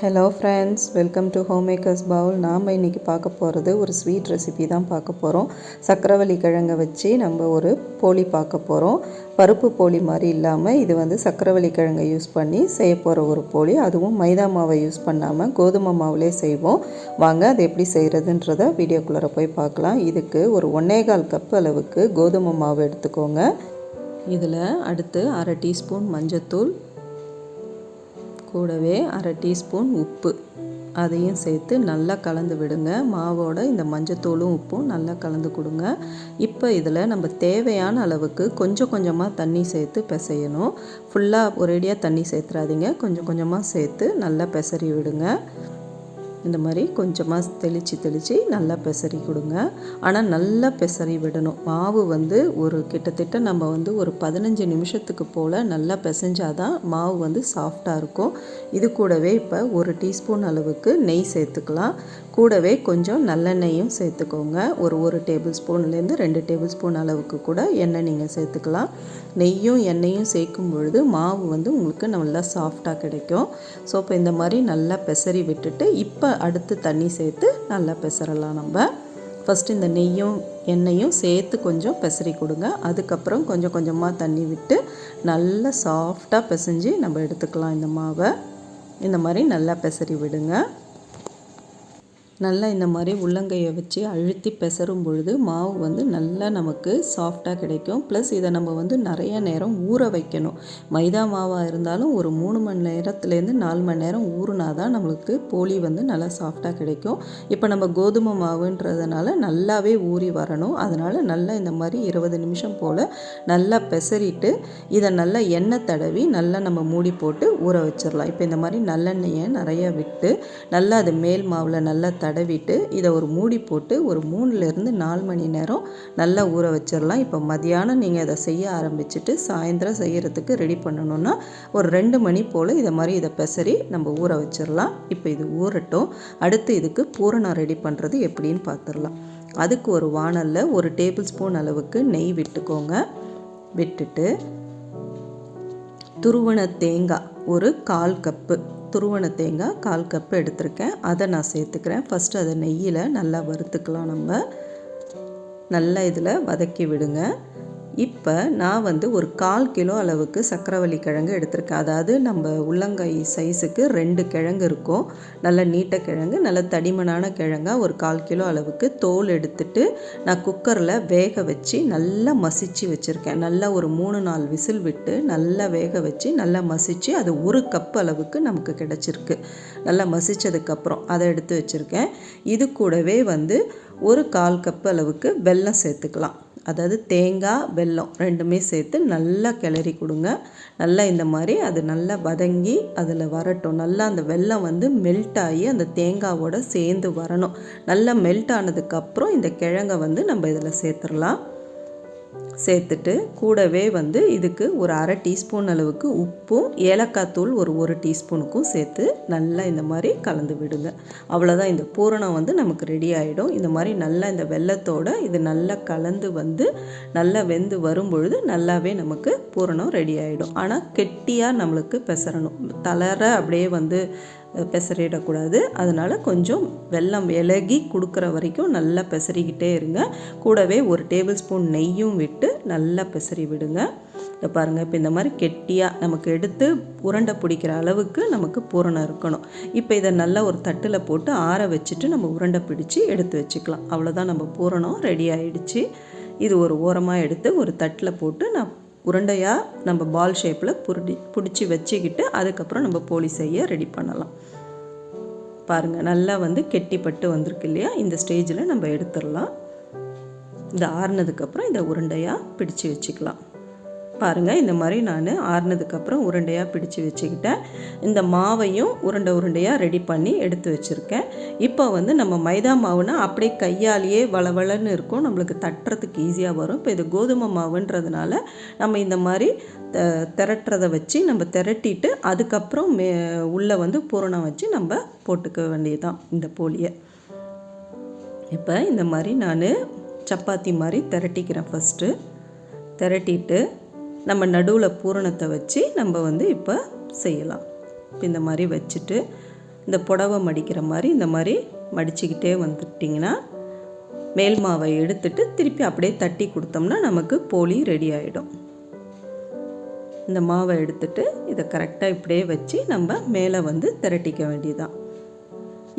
Hello friends welcome to home makers Pavul நாம் இன்றைக்கி பார்க்க போகிறது ஒரு ஸ்வீட் ரெசிபி தான் பார்க்க போகிறோம் சக்கரவள்ளி கிழங்கை வச்சு நம்ம ஒரு போலி பார்க்க போகிறோம் பருப்பு போலி மாதிரி இல்லாமல் இது வந்து சக்கரவள்ளி கிழங்கை யூஸ் பண்ணி செய்ய போகிற ஒரு போலி. அதுவும் மைதா மாவை யூஸ் பண்ணாமல் கோதுமை மாவுலே செய்வோம். வாங்க அது எப்படி செய்கிறதுன்றத வீடியோக்குள்ளே போய் பார்க்கலாம். இதுக்கு ஒரு ஒன்னே கால் கப் அளவுக்கு கோதுமை மாவு எடுத்துக்கோங்க. இதில் அடுத்து அரை டீஸ்பூன் மஞ்சத்தூள் கூடவே அரை டீஸ்பூன் உப்பு. அதையும் சேர்த்து நல்லா கலந்து விடுங்க. மாவோட இந்த மஞ்சத்தூளும் உப்பும் நல்லா கலந்து கொடுங்க. இப்போ இதில் நம்ம தேவையான அளவுக்கு கொஞ்சம் கொஞ்சமாக தண்ணி சேர்த்து பிசையணும். ஃபுல்லாக ஒரேடியாக தண்ணி சேர்த்துறாதீங்க. கொஞ்சம் கொஞ்சமாக சேர்த்து நல்லா பிசறி விடுங்க. இந்த மாதிரி கொஞ்சமாக தெளித்து தெளித்து நல்லா பெசரி கொடுங்க. ஆனால் நல்லா பெசரி விடணும். மாவு வந்து ஒரு கிட்டத்தட்ட நம்ம வந்து ஒரு பதினஞ்சு நிமிஷத்துக்கு போல் நல்லா பிசைஞ்சாதான் மாவு வந்து சாஃப்டாக இருக்கும். இது கூடவே இப்போ ஒரு டீஸ்பூன் அளவுக்கு நெய் சேர்த்துக்கலாம். கூடவே கொஞ்சம் நல்லெண்ணெயும் சேர்த்துக்கோங்க. ஒரு ஒரு டேபிள் ஸ்பூன்லேருந்து ரெண்டு டேபிள் ஸ்பூன் அளவுக்கு கூட எண்ணெய் நீங்கள் சேர்த்துக்கலாம். நெய்யும் எண்ணெயும் சேர்க்கும் பொழுது மாவு வந்து உங்களுக்கு நல்லா சாஃப்டாக கிடைக்கும். ஸோ இப்போ இந்த மாதிரி நல்லா பெசரி விட்டுட்டு இப்போ அடுத்து தண்ணி சேர்த்து நல்லா பெசரலாம் நம்ம. ஃபஸ்ட்டு இந்த நெய்யும் எண்ணெயும் சேர்த்து கொஞ்சம் பெசரி கொடுங்க. அதுக்கப்புறம் கொஞ்சம் கொஞ்சமாக தண்ணி விட்டு நல்லா சாஃப்டாக பிசைஞ்சு நம்ம எடுத்துக்கலாம் இந்த மாவை. இந்த மாதிரி நல்லா பெசரி விடுங்க. நல்லா இந்த மாதிரி உள்ளங்கையை வச்சு அழுத்தி பெசரும் பொழுது மாவு வந்து நல்லா நமக்கு சாஃப்டாக கிடைக்கும். ப்ளஸ் இதை நம்ம வந்து நிறைய நேரம் ஊற வைக்கணும். மைதா மாவாக இருந்தாலும் ஒரு மூணு மணி நேரத்துலேருந்து நாலு மணி நேரம் ஊறுனா தான் நம்மளுக்கு போலி வந்து நல்லா சாஃப்டாக கிடைக்கும். இப்போ நம்ம கோதுமை மாவுன்றதுனால நல்லாவே ஊறி வரணும். அதனால் நல்லா இந்த மாதிரி இருபது நிமிஷம் போல் நல்லா பெசரிட்டு இதை நல்லா எண்ணெய் தடவி நல்லா நம்ம மூடி போட்டு ஊற வச்சிடலாம். இப்போ இந்த மாதிரி நல்லெண்ணெயை நிறைய விட்டு நல்லா அது மேல் மாவில் நல்லா தடவிட்டு இதை ஒரு மூடி போட்டு ஒரு மூணுலேருந்து நாலு மணி நேரம் நல்லா ஊற வச்சிடலாம். இப்போ மதியானம் நீங்கள் இதை செய்ய ஆரம்பிச்சுட்டு சாயந்தரம் செய்கிறதுக்கு ரெடி பண்ணணுன்னா ஒரு ரெண்டு மணி போல் இதை மாதிரி இதை பெசரி நம்ம ஊற வச்சிடலாம். இப்போ இது ஊறட்டும். அடுத்து இதுக்கு பூரணம் ரெடி பண்ணுறது எப்படின்னு பார்த்துடலாம். அதுக்கு ஒரு வானலில் ஒரு டேபிள் ஸ்பூன் அளவுக்கு நெய் விட்டுக்கோங்க. விட்டுட்டு துருவன தேங்காய் ஒரு கால் கப்பு. துருவன தேங்காய் கால் கப்பு எடுத்திருக்கேன். அதை நான் சேர்த்துக்கிறேன். ஃபஸ்ட்டு அதை நெய்யில் நல்லா வறுத்துக்கலாம் நம்ம. நல்லா இதில் வதக்கி விடுங்க. இப்போ நான் வந்து ஒரு கால் கிலோ அளவுக்கு சக்கரவள்ளி கிழங்கு எடுத்திருக்கேன். அதாவது நம்ம உள்ளங்கை சைஸுக்கு ரெண்டு கிழங்கு இருக்கும். நல்ல நீட்ட கிழங்கு நல்ல தடிமனான கிழங்காக ஒரு கால் கிலோ அளவுக்கு தோல் எடுத்துட்டு நான் குக்கரில் வேக வச்சு நல்லா மசிச்சு வச்சுருக்கேன். நல்லா ஒரு மூணு நாலு விசில் விட்டு நல்லா வேக வச்சு நல்லா மசித்து அது ஒரு கப் அளவுக்கு நமக்கு கிடச்சிருக்கு. நல்லா மசித்ததுக்கப்புறம் அதை எடுத்து வச்சுருக்கேன். இது கூடவே வந்து ஒரு கால் கப் அளவுக்கு வெல்லம் சேர்த்துக்கலாம். அதாவது தேங்காய் வெல்லம் ரெண்டுமே சேர்த்து நல்லா கிளறி கொடுங்க. நல்லா இந்த மாதிரி அது நல்லா வதங்கி அதில் வரட்டும். நல்லா அந்த வெல்லம் வந்து மெல்ட் ஆகி அந்த தேங்காவோட சேர்ந்து வரணும். நல்லா மெல்ட் ஆனதுக்கப்புறம் இந்த கிழங்கை வந்து நம்ம இதில் சேர்த்துடலாம். சேர்த்துட்டு கூடவே வந்து இதுக்கு ஒரு அரை டீஸ்பூன் அளவுக்கு உப்பும் ஏலக்காய் தூள் ஒரு ஒரு டீஸ்பூனுக்கும் சேர்த்து நல்லா இந்த மாதிரி கலந்து விடுங்க. அவ்வளோதான் இந்த பூரணம் வந்து நமக்கு ரெடி ஆகிடும் இந்த மாதிரி நல்லா இந்த வெள்ளத்தோடு இது நல்லா கலந்து வந்து நல்லா வெந்து வரும்பொழுது நல்லாவே நமக்கு பூரணம் ரெடி ஆகிடும் ஆனால் கெட்டியாக நம்மளுக்கு பெசரணும். தளர அப்படியே வந்து பெசரிடக்கூடாது. அதனால் கொஞ்சம் வெள்ளம் விலகி கொடுக்குற வரைக்கும் நல்லா பெசரிக்கிட்டே இருங்க. கூடவே ஒரு டேபிள் ஸ்பூன் நெய்யும் விட்டு நல்லா பெசரி விடுங்க. இதை பாருங்கள் இப்போ இந்த மாதிரி கெட்டியாக நமக்கு எடுத்து உருண்டை பிடிக்கிற அளவுக்கு நமக்கு பூரணம் இருக்கணும். இப்போ இதை நல்லா ஒரு தட்டில் போட்டு ஆற வச்சுட்டு நம்ம உருண்டை பிடிச்சி எடுத்து வச்சுக்கலாம். அவ்வளோதான் நம்ம பூரணம் ரெடி ஆகிடுச்சு இது ஒரு ஓரமாக எடுத்து ஒரு தட்டில் போட்டு நான் உருண்டையாக நம்ம பால் ஷேப்பில் புருடி பிடிச்சி வச்சுக்கிட்டு அதுக்கப்புறம் நம்ம போலி செய்ய ரெடி பண்ணலாம். பாருங்கள் நல்லா வந்து கெட்டிப்பட்டு வந்திருக்கு இல்லையா? இந்த ஸ்டேஜில் நம்ம எடுத்துடலாம். இந்த ஆறுனதுக்கப்புறம் இதை உருண்டையாக பிடிச்சு வச்சுக்கலாம். பாருங்கள் இந்த மாதிரி நான் ஆறுனதுக்கப்புறம் உருண்டையாக பிடிச்சு வச்சுக்கிட்டேன். இந்த மாவையும் உருண்டை உருண்டையாக ரெடி பண்ணி எடுத்து வச்சுருக்கேன். இப்போ வந்து நம்ம மைதா மாவுனா அப்படியே கையாலேயே வளவளன்னு இருக்கும். நம்மளுக்கு தட்டுறதுக்கு ஈஸியாக வரும். இப்போ இது கோதுமை மாவுன்றதுனால நம்ம இந்த மாதிரி திரட்டுறதை வச்சு நம்ம திரட்டிட்டு அதுக்கப்புறம் மே உள்ளே வந்து பூரணம் வச்சு நம்ம போட்டுக்க வேண்டியதுதான் இந்த போலியை. இப்போ இந்த மாதிரி நான் சப்பாத்தி மாதிரி திரட்டிக்கிறேன் ஃபஸ்ட்டு திரட்டிட்டு நம்ம நடுவில் பூரணத்தை வச்சு நம்ம வந்து இப்போ செய்யலாம். இந்த மாதிரி வச்சுட்டு இந்த புடவை மடிக்கிற மாதிரி இந்த மாதிரி மடிச்சுக்கிட்டே வந்துட்டிங்கன்னா மேல் மாவை எடுத்துட்டு திருப்பி அப்படியே தட்டி கொடுத்தோம்னா நமக்கு போலி ரெடி ஆகிடும் இந்த மாவை எடுத்துட்டு இதை கரெக்டாக இப்படியே வச்சு நம்ம மேலே வந்து திரட்டிக்க வேண்டியதான்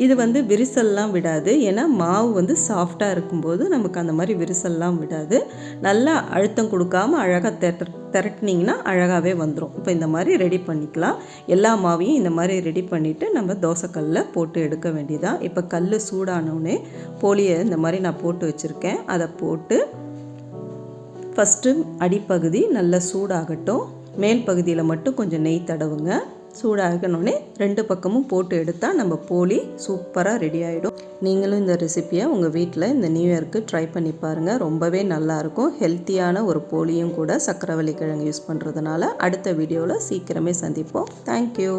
இது வந்து விரிசல்லாம் விடாது. ஏன்னா மாவு வந்து சாஃப்டாக இருக்கும்போது நமக்கு அந்த மாதிரி விரிசல்லாம் விடாது. நல்லா அழுத்தம் கொடுக்காம அழகாக திர திரட்டினீங்கன்னா அழகாகவே வந்துடும் இப்போ இந்த மாதிரி ரெடி பண்ணிக்கலாம். எல்லா மாவையும் இந்த மாதிரி ரெடி பண்ணிவிட்டு நம்ம தோசைக்கல்லில் போட்டு எடுக்க வேண்டியதான் இப்போ கல் சூடானோடனே போலியை இந்த மாதிரி நான் போட்டு வச்சுருக்கேன். அதை போட்டு ஃபஸ்ட்டு அடிப்பகுதி நல்லா சூடாகட்டும். மேல் பகுதியில் மட்டும் கொஞ்சம் நெய் தடவுங்க. சூடாகணுன்னே ரெண்டு பக்கமும் போட்டு எடுத்தால் நம்ம போலி சூப்பராக ரெடி ஆகிடும் நீங்களும் இந்த ரெசிப்பியை உங்கள் வீட்டில் இந்த நியூ இயர்க்கு ட்ரை பண்ணி பாருங்கள் ரொம்பவே நல்லாயிருக்கும் ஹெல்த்தியான ஒரு போலியும் கூட சக்கரவள்ளி கிழங்கு யூஸ் பண்ணுறதுனால அடுத்த வீடியோவில் சீக்கிரமே சந்திப்போம். தேங்க்யூ